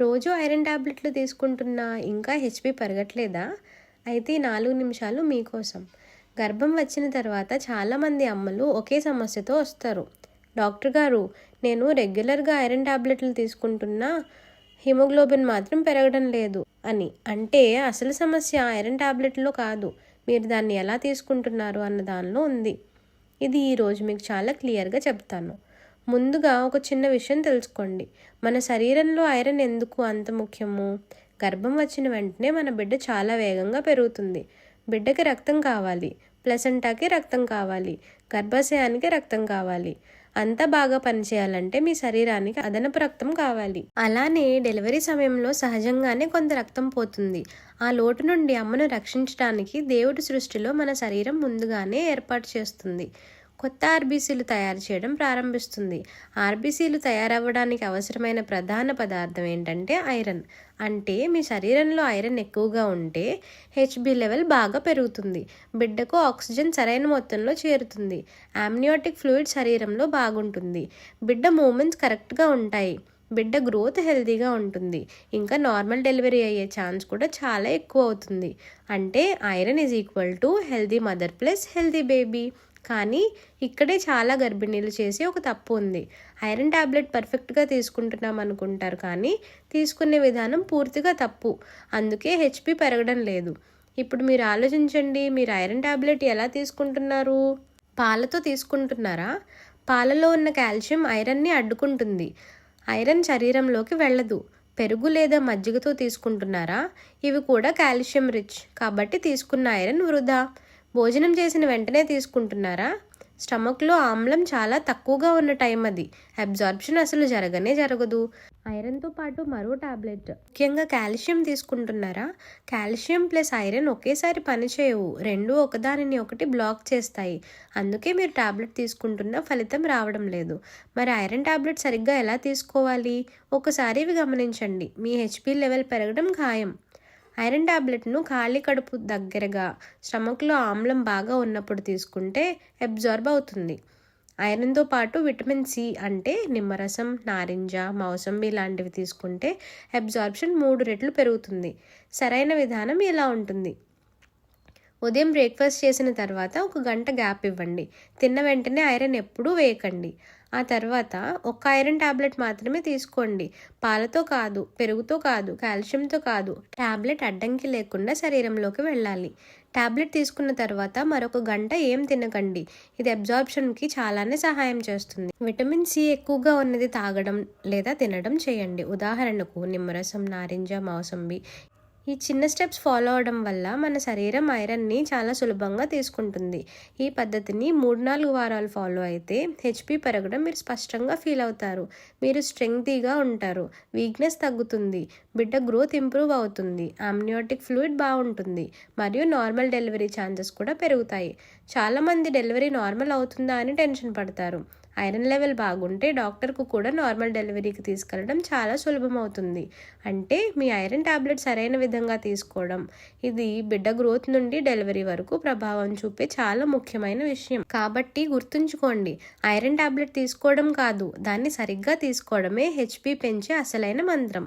రోజు ఐరన్ టాబ్లెట్లు తీసుకుంటున్నా ఇంకా హెచ్పి పెరగట్లేదా? అయితే ఈ నాలుగు నిమిషాలు మీకోసం. గర్భం వచ్చిన తర్వాత చాలామంది అమ్మలు ఒకే సమస్యతో వస్తారు. డాక్టర్ గారు నేను రెగ్యులర్గా ఐరన్ ట్యాబ్లెట్లు తీసుకుంటున్నా హిమోగ్లోబిన్ మాత్రం పెరగడం లేదు అని. అంటే అసలు సమస్య ఐరన్ టాబ్లెట్లో కాదు. మీరు దాన్ని ఎలా తీసుకుంటున్నారు అన్న దానిలో ఉంది. ఇది ఈరోజు మీకు చాలా క్లియర్గా చెప్తాను. ముందుగా ఒక చిన్న విషయం తెలుసుకోండి. మన శరీరంలో ఐరన్ ఎందుకు అంత ముఖ్యము? గర్భం వచ్చిన వెంటనే మన బిడ్డ చాలా వేగంగా పెరుగుతుంది. బిడ్డకి రక్తం కావాలి. ప్లసెంటాకి రక్తం కావాలి. గర్భాశయానికి రక్తం కావాలి. అంతా బాగా పనిచేయాలంటే మీ శరీరానికి అదనపు రక్తం కావాలి. అలానే డెలివరీ సమయంలో సహజంగానే కొంత రక్తం పోతుంది. ఆ లోటు నుండి అమ్మను రక్షించడానికి దేవుడి సృష్టిలో మన శరీరం ముందుగానే ఏర్పాటు చేస్తుంది. కొత్త ఆర్బీసీలు తయారు చేయడం ప్రారంభిస్తుంది. ఆర్బీసీలు తయారవ్వడానికి అవసరమైన ప్రధాన పదార్థం ఏంటంటే ఐరన్. అంటే మీ శరీరంలో ఐరన్ ఎక్కువగా ఉంటే హెచ్బి లెవెల్ బాగా పెరుగుతుంది. బిడ్డకు ఆక్సిజన్ సరైన మొత్తంలో చేరుతుంది. ఆమ్నియోటిక్ ఫ్లూయిడ్ శరీరంలో బాగుంటుంది. బిడ్డ మూమెంట్స్ కరెక్ట్గా ఉంటాయి. బిడ్డ గ్రోత్ హెల్తీగా ఉంటుంది. ఇంకా నార్మల్ డెలివరీ అయ్యే ఛాన్స్ కూడా చాలా ఎక్కువ అవుతుంది. అంటే iron is equal to healthy mother plus healthy baby. కానీ ఇక్కడే చాలా గర్భిణీలు చేసి ఒక తప్పు ఉంది. ఐరన్ ట్యాబ్లెట్ పర్ఫెక్ట్గా తీసుకుంటున్నాం అనుకుంటారు కానీ తీసుకునే విధానం పూర్తిగా తప్పు. అందుకే హెచ్పి పెరగడం లేదు. ఇప్పుడు మీరు ఆలోచించండి మీరు ఐరన్ ట్యాబ్లెట్ ఎలా తీసుకుంటున్నారు? పాలతో తీసుకుంటున్నారా? పాలలో ఉన్న కాల్షియం ఐరన్ని అడ్డుకుంటుంది. ఐరన్ శరీరంలోకి వెళ్ళదు. పెరుగు లేదా మజ్జిగతో తీసుకుంటున్నారా? ఇవి కూడా కాల్షియం రిచ్. కాబట్టి తీసుకున్న ఐరన్ వృధా. భోజనం చేసిన వెంటనే తీసుకుంటున్నారా? స్టమక్లో ఆమ్లం చాలా తక్కువగా ఉన్న టైం అది. అబ్జార్ప్షన్ అసలు జరగనే జరగదు. ఐరన్తో పాటు మరో టాబ్లెట్. ముఖ్యంగా కాల్షియం తీసుకుంటున్నారా? కాల్షియం ప్లస్ ఐరన్ ఒకేసారి పనిచేయవు రెండు ఒకదానిని ఒకటి బ్లాక్ చేస్తాయి. అందుకే మీరు టాబ్లెట్ తీసుకుంటున్న ఫలితం రావడం లేదు. మరి ఐరన్ టాబ్లెట్ సరిగ్గా ఎలా తీసుకోవాలి? ఒకసారి ఇవి గమనించండి. మీ హెచ్పి లెవెల్ పెరగడం ఖాయం. ఐరన్ టాబ్లెట్ను ఖాళీ కడుపు దగ్గరగా స్టమక్లో ఆమ్లం బాగా ఉన్నప్పుడు తీసుకుంటే అబ్జార్బ్ అవుతుంది. ఐరన్తో పాటు విటమిన్ సి అంటే నిమ్మరసం నారింజ మౌసంబి లాంటివి తీసుకుంటే అబ్జార్ప్షన్ మూడు రెట్లు పెరుగుతుంది. సరైన విధానం ఇలా ఉంటుంది. ఉదయం బ్రేక్ఫాస్ట్ చేసిన తర్వాత ఒక గంట గ్యాప్ ఇవ్వండి. తిన్న వెంటనే ఐరన్ ఎప్పుడూ వేయకండి. ఆ తర్వాత ఒక ఐరన్ టాబ్లెట్ మాత్రమే తీసుకోండి. పాలతో కాదు పెరుగుతో కాదు కాల్షియంతో కాదు టాబ్లెట్ అడ్డంకి లేకుండా శరీరంలోకి వెళ్ళాలి. టాబ్లెట్ తీసుకున్న తర్వాత మరొక గంట ఏం తినకండి. ఇది అబ్జార్ప్షన్కి చాలానే సహాయం చేస్తుంది. విటమిన్ సి ఎక్కువగా ఉన్నది తాగడం లేదా తినడం చేయండి. ఉదాహరణకు నిమ్మరసం నారింజ మౌసంబి ఈ చిన్న స్టెప్స్ ఫాలో అవడం వల్ల మన శరీరం ఐరన్ని చాలా సులభంగా తీసుకుంటుంది. ఈ పద్ధతిని మూడు నాలుగు వారాలు ఫాలో అయితే హెచ్పి పెరగడం మీరు స్పష్టంగా ఫీల్ అవుతారు. మీరు స్ట్రెంగ్తీగా ఉంటారు. వీక్నెస్ తగ్గుతుంది. బిడ్డ గ్రోత్ ఇంప్రూవ్ అవుతుంది. ఆమ్నియోటిక్ ఫ్లూయిడ్ బాగుంటుంది. మరియు నార్మల్ డెలివరీ ఛాన్సెస్ కూడా పెరుగుతాయి. చాలామంది డెలివరీ నార్మల్ అవుతుందా అని టెన్షన్ పడతారు. ఐరన్ లెవెల్ బాగుంటే డాక్టర్కు కూడా నార్మల్ డెలివరీకి తీసుకెళ్ళడం చాలా సులభం అవుతుంది అంటే మీ ఐరన్ టాబ్లెట్ సరైన విధంగా తీసుకోవడం ఇది బిడ్డ గ్రోత్ నుండి డెలివరీ వరకు ప్రభావం చూపే చాలా ముఖ్యమైన విషయం. కాబట్టి గుర్తుంచుకోండి ఐరన్ టాబ్లెట్ తీసుకోవడం కాదు దాన్ని సరిగ్గా తీసుకోవడమే హెచ్పి పెంచే అసలైన మంత్రం.